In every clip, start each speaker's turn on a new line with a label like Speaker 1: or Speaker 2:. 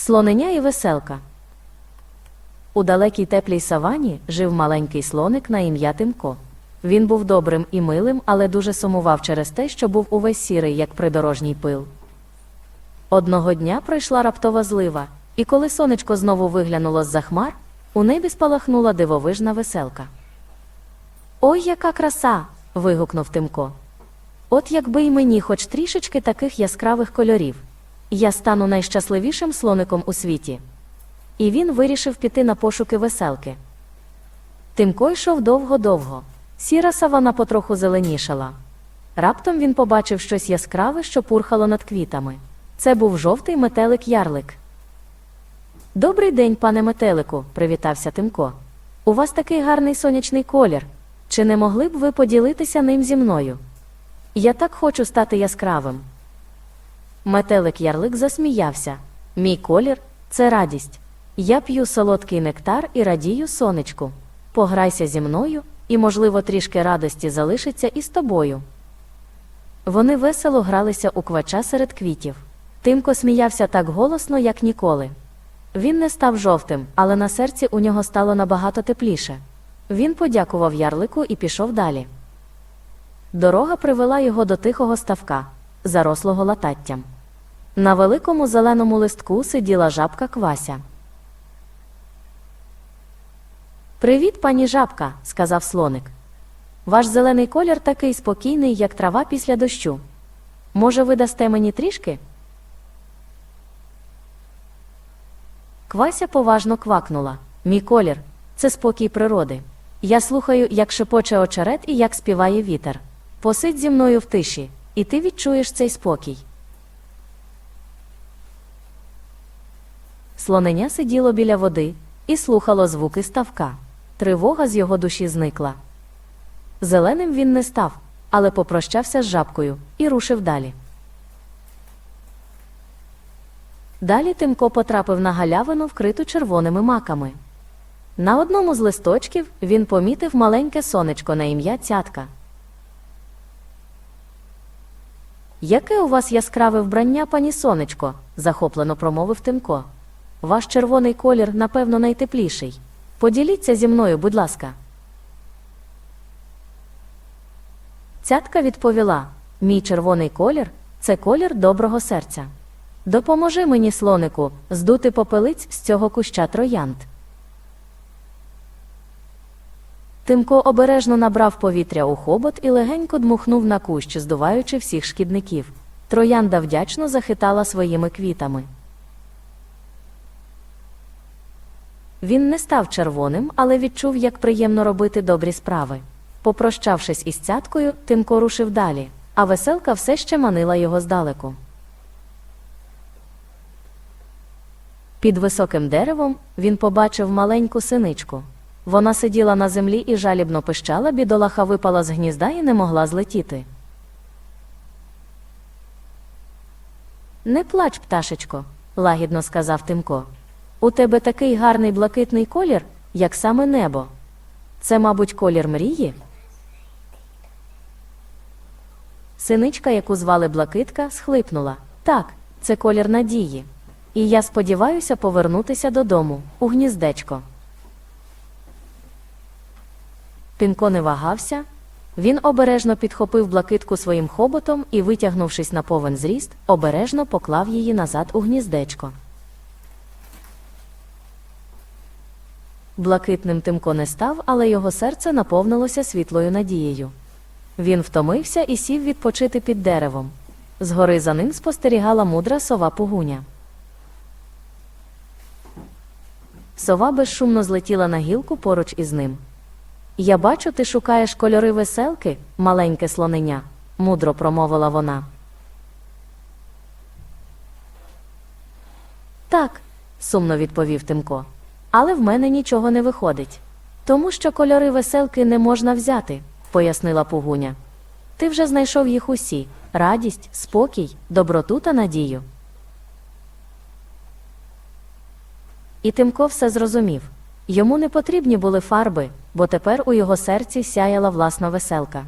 Speaker 1: Слоненя і веселка. У далекій теплій савані жив маленький слоник на ім'я Тимко. Він був добрим і милим, але дуже сумував через те, що був увесь сірий, як придорожній пил. Одного дня пройшла раптова злива, і коли сонечко знову виглянуло з-за хмар, у небі спалахнула дивовижна веселка. Ой, яка краса. вигукнув Тимко. От якби й мені хоч трішечки таких яскравих кольорів. Я стану найщасливішим слоником у світі. І він вирішив піти на пошуки веселки. Тимко йшов довго-довго. Сіра савана потроху зеленішала. Раптом він побачив щось яскраве, що пурхало над квітами. Це був жовтий метелик ярлик. Добрий день, пане метелику, привітався Тимко. У вас такий гарний сонячний колір. Чи не могли б ви поділитися ним зі мною? Я так хочу стати яскравим. Метелик ярлик засміявся. Мій колір це радість. Я п'ю солодкий нектар і радію сонечку. Пограйся зі мною, і, можливо, трішки радості залишиться і з тобою. Вони весело гралися у квача серед квітів. Тимко сміявся так голосно, як ніколи. Він не став жовтим, але на серці у нього стало набагато тепліше. Він подякував ярлику і пішов далі. Дорога привела його до тихого ставка, зарослого лататтям. На великому зеленому листку сиділа жабка Квася. Привіт, пані жабка, сказав слоник. Ваш зелений колір такий спокійний, як трава після дощу. Може, ви дасте мені трішки? Квася поважно квакнула. Мій колір це спокій природи. Я слухаю, як шепоче очерет і як співає вітер. Посидь зі мною в тиші, і ти відчуєш цей спокій. Слоненя сиділо біля води і слухало звуки ставка. Тривога з його душі зникла. Зеленим він не став, але попрощався з жабкою і рушив далі. Далі Тимко потрапив на галявину, вкриту червоними маками. На одному з листочків він помітив маленьке сонечко на ім'я цятка. Яке у вас яскраве вбрання, пані сонечко? захоплено промовив Тимко. Ваш червоний колір, напевно, найтепліший. Поділіться зі мною, будь ласка. Цятка відповіла: Мій червоний колір це колір доброго серця. Допоможи мені, слонику, здути попелиць з цього куща троянд. Тимко обережно набрав повітря у хобот і легенько дмухнув на кущ, здуваючи всіх шкідників. Троянда вдячно захитала своїми квітами. Він не став червоним, але відчув, як приємно робити добрі справи. Попрощавшись із цяткою, Тимко рушив далі, а веселка все ще манила його здалеку. Під високим деревом він побачив маленьку синичку. Вона сиділа на землі і жалібно пищала, бідолаха випала з гнізда і не могла злетіти. Не плач, пташечко, лагідно сказав Тимко. У тебе такий гарний блакитний колір, як саме небо. Це, мабуть, колір мрії. Синичка, яку звали Блакитка, схлипнула. Так, це колір надії. І я сподіваюся повернутися додому, у гніздечко. Пінко не вагався. Він обережно підхопив блакитку своїм хоботом і, витягнувшись на повен зріст, обережно поклав її назад у гніздечко. Блакитним Тимко не став, але його серце наповнилося світлою надією. Він втомився і сів відпочити під деревом. Згори за ним спостерігала мудра сова Пугуня. Сова безшумно злетіла на гілку поруч із ним. Я бачу, ти шукаєш кольори веселки, маленьке слоненя, мудро промовила вона. Так, сумно відповів Тимко. Але в мене нічого не виходить. Тому що кольори веселки не можна взяти, пояснила Пугуня. Ти вже знайшов їх усі радість, спокій, доброту та надію. І Тимко все зрозумів. Йому не потрібні були фарби, бо тепер у його серці сяяла власна веселка.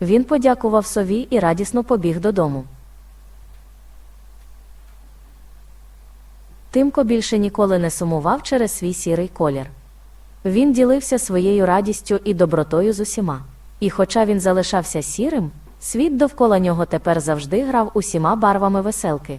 Speaker 1: Він подякував сові і радісно побіг додому. Тимко більше ніколи не сумував через свій сірий колір. Він ділився своєю радістю і добротою з усіма. І хоча він залишався сірим, світ довкола нього тепер завжди грав усіма барвами веселки.